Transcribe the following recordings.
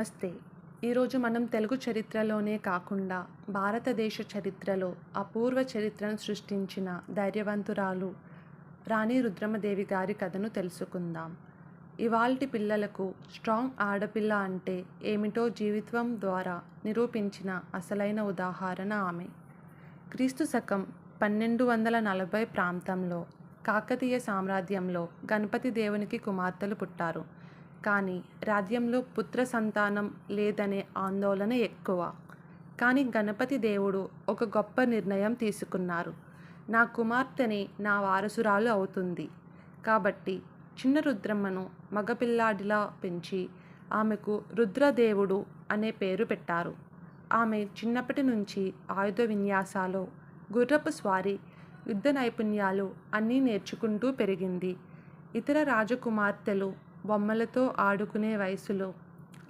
నమస్తే ఈరోజు మనం తెలుగు చరిత్రలోనే కాకుండా భారతదేశ చరిత్రలో అపూర్వ చరిత్రను సృష్టించిన ధైర్యవంతురాలు రాణి రుద్రమదేవి గారి కథను తెలుసుకుందాం. ఇవాల్టి పిల్లలకు స్ట్రాంగ్ ఆడపిల్ల అంటే ఏమిటో జీవితం ద్వారా నిరూపించిన అసలైన ఉదాహరణ ఆమె. క్రీస్తు శకం పన్నెండు వందల నలభై ప్రాంతంలో కాకతీయ సామ్రాజ్యంలో గణపతి దేవునికి కుమార్తెలు పుట్టారు. కానీ రాజ్యంలో పుత్ర సంతానం లేదనే ఆందోళన ఎక్కువ. కానీ గణపతి దేవుడు ఒక గొప్ప నిర్ణయం తీసుకున్నారు. నా కుమార్తెని నా వారసురాలు అవుతుంది. కాబట్టి చిన్న రుద్రమ్మను మగపిల్లాడిలా పెంచి ఆమెకు రుద్రదేవుడు అనే పేరు పెట్టారు. ఆమె చిన్నప్పటి నుంచి ఆయుధ విన్యాసాలు గుర్రపు స్వారీ యుద్ధ నైపుణ్యాలు అన్నీ నేర్చుకుంటూ పెరిగింది. ఇతర రాజకుమార్తెలు బొమ్మలతో ఆడుకునే వయసులో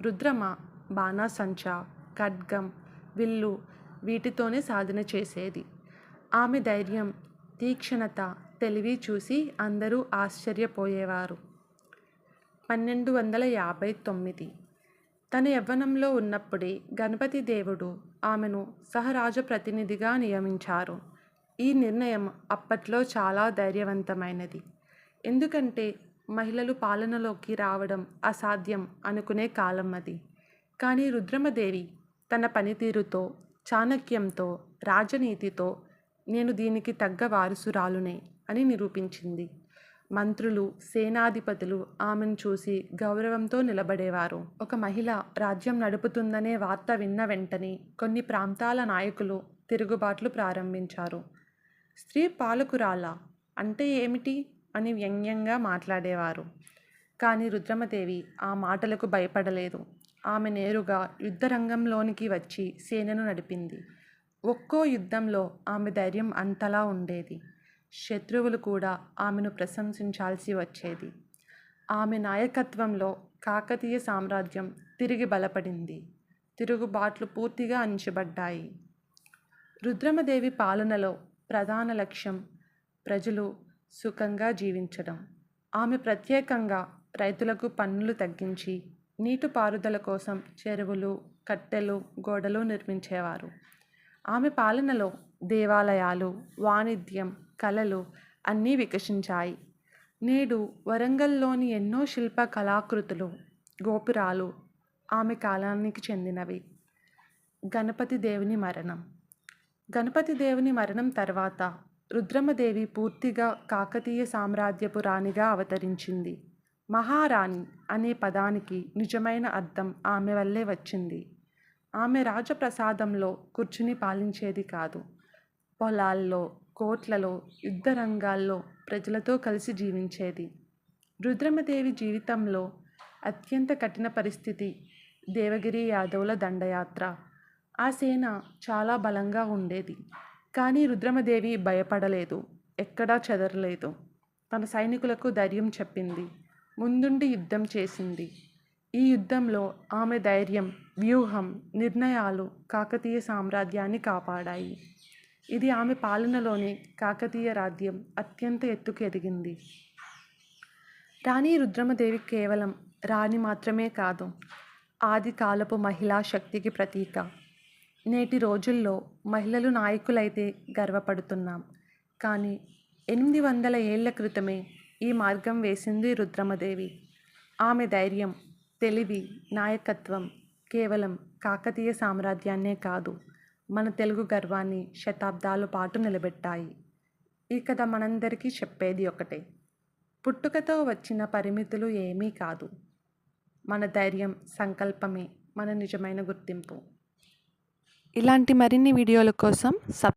రుద్రమ బాణాసంచా ఖడ్గం విల్లు వీటితోనే సాధన చేసేది. ఆమె ధైర్యం తీక్షణత తెలివి చూసి అందరూ ఆశ్చర్యపోయేవారు. పన్నెండు వందల యాభై తొమ్మిది. తన యవ్వనంలో ఉన్నప్పుడే గణపతి దేవుడు ఆమెను సహరాజ ప్రతినిధిగా నియమించారు. ఈ నిర్ణయం అప్పట్లో చాలా ధైర్యవంతమైనది. ఎందుకంటే మహిళలు పాలనలోకి రావడం అసాధ్యం అనుకునే కాలం అది. కానీ రుద్రమదేవి తన పనితీరుతో చాణక్యంతో రాజనీతితో నేను దీనికి తగ్గ వారసురాలునే అని నిరూపించింది. మంత్రులు సేనాధిపతులు ఆమెను చూసి గౌరవంతో నిలబడేవారు. ఒక మహిళ రాజ్యం నడుపుతుందనే వార్త విన్న వెంటనే కొన్ని ప్రాంతాల నాయకులు తిరుగుబాట్లు ప్రారంభించారు. స్త్రీ పాలకురాల అంటే ఏమిటి? అని వ్యంగ్యంగా మాట్లాడేవారు. కానీ రుద్రమదేవి ఆ మాటలకు భయపడలేదు. ఆమె నేరుగా యుద్ధరంగంలోనికి వచ్చి సేనను నడిపింది. ఒక్కో యుద్ధంలో ఆమె ధైర్యం అంతలా ఉండేది. శత్రువులు కూడా ఆమెను ప్రశంసించాల్సి వచ్చేది. ఆమె నాయకత్వంలో కాకతీయ సామ్రాజ్యం తిరిగి బలపడింది. తిరుగుబాట్లు పూర్తిగా అంచబడ్డాయి. రుద్రమదేవి పాలనలో ప్రధాన లక్ష్యం ప్రజలు సుఖంగా జీవించడం. ఆమె ప్రత్యేకంగా రైతులకు పన్నులు తగ్గించి నీటిపారుదల కోసం చెరువులు కట్టెలు గోడలు నిర్మించేవారు. ఆమె పాలనలో దేవాలయాలు వాణిజ్యం కళలు అన్నీ వికసించాయి. నేడు వరంగల్లోని ఎన్నో శిల్ప కళాకృతులు గోపురాలు ఆమె కాలానికి చెందినవి. గణపతి దేవుని మరణం. గణపతి దేవుని మరణం తర్వాత రుద్రమదేవి పూర్తిగా కాకతీయ సామ్రాజ్యపు రాణిగా అవతరించింది. మహారాణి అనే పదానికి నిజమైన అర్థం ఆమె వల్లే వచ్చింది. ఆమె రాజప్రసాదంలో కూర్చుని పాలించేది కాదు. పొలాల్లో కోట్లలో యుద్ధ రంగాల్లో ప్రజలతో కలిసి జీవించేది. రుద్రమదేవి జీవితంలో అత్యంత కఠిన పరిస్థితి దేవగిరి యాదవుల దండయాత్ర. ఆ సేన చాలా బలంగా ఉండేది. కానీ రుద్రమదేవి భయపడలేదు ఎక్కడా చెదరలేదు. తన సైనికులకు ధైర్యం చెప్పింది. ముందుండి యుద్ధం చేసింది. ఈ యుద్ధంలో ఆమె ధైర్యం వ్యూహం నిర్ణయాలు కాకతీయ సామ్రాజ్యాన్ని కాపాడాయి. ఇది ఆమె పాలనలోనే కాకతీయ రాజ్యం అత్యంత ఎత్తుకు ఎదిగింది. రాణి రుద్రమదేవి కేవలం రాణి మాత్రమే కాదు ఆది కాలపు మహిళా శక్తికి ప్రతీక. నేటి రోజుల్లో మహిళలు నాయకులైతే గర్వపడుతున్నాం. కానీ ఎనిమిది వందల ఏళ్ళ క్రితమే ఈ మార్గం వేసింది రుద్రమదేవి. ఆమె ధైర్యం తెలివి నాయకత్వం కేవలం కాకతీయ సామ్రాజ్యాన్నే కాదు మన తెలుగు గర్వాన్ని శతాబ్దాల పాటు నిలబెట్టాయి. ఈ కథ మనందరికీ చెప్పేది ఒకటే. పుట్టుకతో వచ్చిన పరిమితులు ఏమీ కాదు. మన ధైర్యం సంకల్పమే మన నిజమైన గుర్తింపు. ఇలాంటి మరిన్ని వీడియోల కోసం సబ్